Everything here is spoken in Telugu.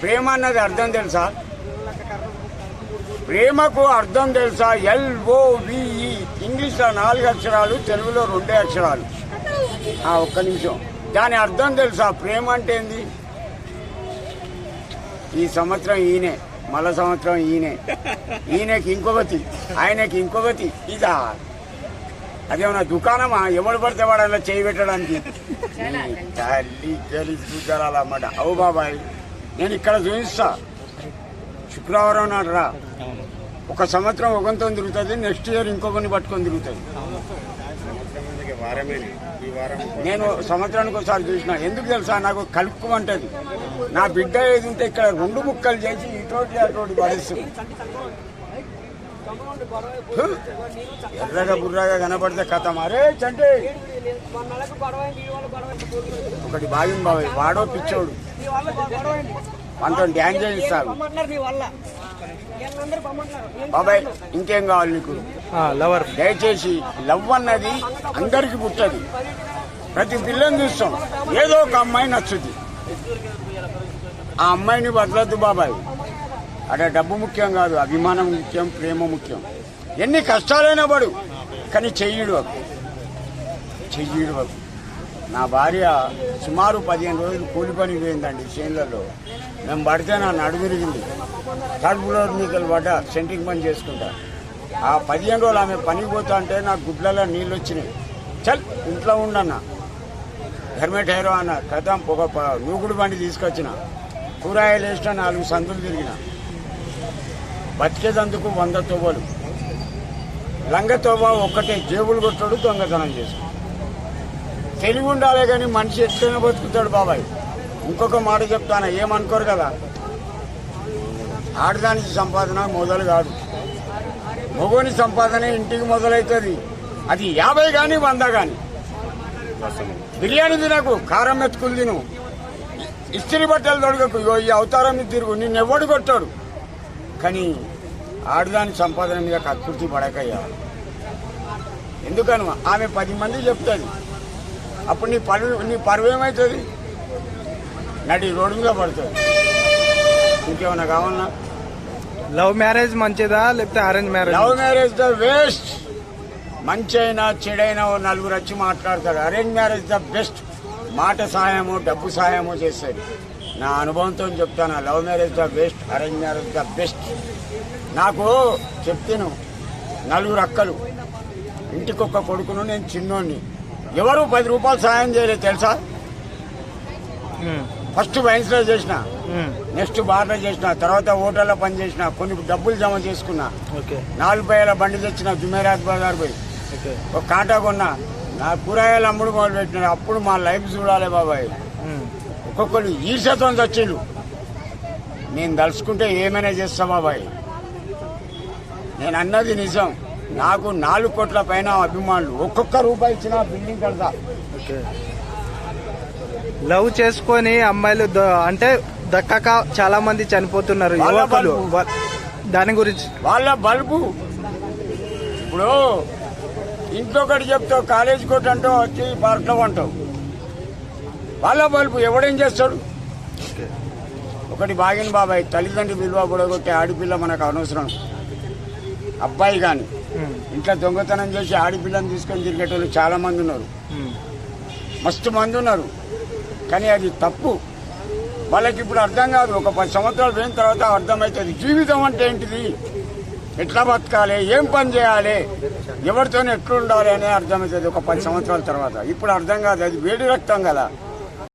ప్రేమ అన్నది అర్థం తెలుసా? ప్రేమకు అర్థం తెలుసా? ఎల్ఓవిఈ ఇంగ్లీష్లో నాలుగు అక్షరాలు తెలుగులో రెండే అక్షరాలు. ఆ, ఒక్క నిమిషం. దాని అర్థం తెలుసా? ప్రేమ అంటే ఏంది? ఈ సంవత్సరం ఈయనే. మళ్ళా సంవత్సరం ఈయనే. ఈయనకి ఇంకొకటి. ఆయనకి ఇంకొకటి. ఇదా. అదేమన్నా దుకాణమా? ఎవడు పడితే వాడు అలా చేయి పెట్టడానికి. తల్లి గలి చూడాలన్నమాట అవు బాబాయ్ నేను ఇక్కడ చూపిస్తా. శుక్రవారం నాడు రా. ఒక సంవత్సరం ఒకరితో తిరుగుతుంది నెక్స్ట్ ఇయర్ ఇంకొకరిని పట్టుకొని తిరుగుతుంది. నేను సంవత్సరానికి ఒకసారి చూసిన. ఎందుకు తెలుసా? నాకు కలుపుకోమంటది నా బిడ్డ ఏది ఉంటే ఇక్కడ రెండు ముక్కలు చేసి ఇటోటి అటోటి పడేస్తుంది. హు! ఎర్రగా బుర్రగా కనపడితే కథ మరే చంటే. ఒకటి బాగింది బాబాయ్ వాడో పిచ్చోడు. మనతో డ్యాన్స్ చేయిస్తారు బాబాయ్ ఇంకేం కావాలి నీకు? లవర్. దయచేసి లవ్ అన్నది అందరికి పుట్టది. ప్రతి పిల్లని చూస్తాం. ఏదో ఒక అమ్మాయి నచ్చుద్ది. ఆ అమ్మాయిని వదలద్దు బాబాయ్. అక్కడ డబ్బు ముఖ్యం కాదు అభిమానం ముఖ్యం ప్రేమ ముఖ్యం. ఎన్ని కష్టాలైనా పడు కానీ చెయ్యడు చెయ్యడు నా భార్య సుమారు పదిహేను రోజులు కూలి పని పోయిందండి చేనులలో. మేము పడితే నా నడుము కడుపులో నీకలు పడ్డ సెంటింగ్ పని చేసుకుంటా. ఆ పదిహేను రోజులు ఆమె పనికి పోతా అంటే నా గుడ్లలో నీళ్ళు వచ్చినాయి. చల్ ఇంట్లో ఉండన్న. హెల్మెట్ హైరో అన్న కథం పొగ నూగుడు బండి తీసుకొచ్చిన. కూరగాయలు వేసిన నాలుగు సందులు తిరిగిన. బతికేదందుకు వంద తోబలు లంగ తోబ ఒక్కటే జేబులు కొట్టాడు దొంగతనం చేసుకున్నాడు తెలివి ఉండాలి కానీ మనిషి ఎట్లయినా బతుకుతాడు బాబాయ్. ఇంకొక మాట చెప్తాను ఏమనుకోరు కదా? ఆడదానికి సంపాదన మొదలు కాదు. మగోని సంపాదన ఇంటికి మొదలవుతుంది అది యాభై కానీ వంద కానీ బిర్యానీ తినకు కారం మెతుకులు తిను. ఇస్త్రీ బట్టలు తొడగకు ఈ అవతారం తిరుగు నిన్నెవ్వడు కొట్టాడు. కానీ ఆడదాని సంపాదన మీద కకృతి పడకయ్యా. ఎందుకను ఆమె పది మంది చెప్తుంది. అప్పుడు నీ పరువు నీ పరువు ఏమవుతుంది నడి రోడ్డు మీద పడుతుంది. ఇంకేమన్నా కావాలన్నా? లవ్ మ్యారేజ్ మంచిదా? లేకపోతే arrange marriage love marriage the waste మంచి అయినా చెడైనా ఓ నలుగురు వచ్చి మాట్లాడతారు. Arrange marriage the best. మాట సహాయము డబ్బు సహాయము చేసేది. నా అనుభవంతో చెప్తాను. Love marriage the best arrange marriage the best నాకు చెప్తాను నలుగురు అక్కలు ఇంటికొక కొడుకును నేను చిన్నోడిని. ఎవరు పది రూపాయలు సహాయం చేయలేదు తెలుసా? ఫస్ట్ వైన్స్లో చేసిన నెక్స్ట్ బార్లో చేసిన తర్వాత హోటల్లో పని చేసిన కొన్ని డబ్బులు జమ చేసుకున్నా. ఓకే. నాలుగు పేల బండి తెచ్చిన జుమేరాత్ బజార్ పోయి. ఓకే. ఒక కాటా కొన్నా. నా కూరగాయలు అమ్ముడు మొదలు పెట్టిన అప్పుడు మా లైఫ్ చూడాలి బాబాయ్. ఒక్కొక్కరు ఈర్షతో వచ్చిండు నేను దలుచుకుంటే ఏమైనా చేస్తా బాబాయ్ నేను అన్నది నిజం. నాకు నాలుగు కోట్ల పైన అభిమానులు. ఒక్కొక్క రూపాయి ఇచ్చిన బిల్డింగ్ కడతా. లవ్ చేసుకొని అమ్మాయిలు అంటే దక్కక చాలా మంది చనిపోతున్నారు యువకులు. దాని గురించి. వాళ్ళ బల్బు. ఇప్పుడు ఇంకొకటి చెప్తావు కాలేజ్ కోట్ అంటావు వచ్చి పార్క్లో అంటావు వాళ్ళ బల్బు ఎవడేం చేస్తాడు? ఒకటి బాగిన బాబాయ్ తల్లిదండ్రి విలువ కూడగొట్టే ఆడపిల్ల మనకు అనవసరం. అబ్బాయి కానీ ఇంట్లో దొంగతనం చేసి ఆడపిల్లని తీసుకొని తిరిగేటోళ్ళు చాలా మంది ఉన్నారు. మస్తు మంది ఉన్నారు. కానీ అది తప్పు. వాళ్ళకి ఇప్పుడు అర్థం కాదు. ఒక పది సంవత్సరాలు పోయిన తర్వాత అర్థమవుతుంది జీవితం అంటే ఏంటిది? ఎట్లా బతకాలి? ఏం పని చేయాలి? ఎవరితోనే ఎట్లుండాలి అనేది అర్థమవుతుంది ఒక పది సంవత్సరాల తర్వాత. ఇప్పుడు అర్థం కాదు. అది వేడి రక్తం కదా.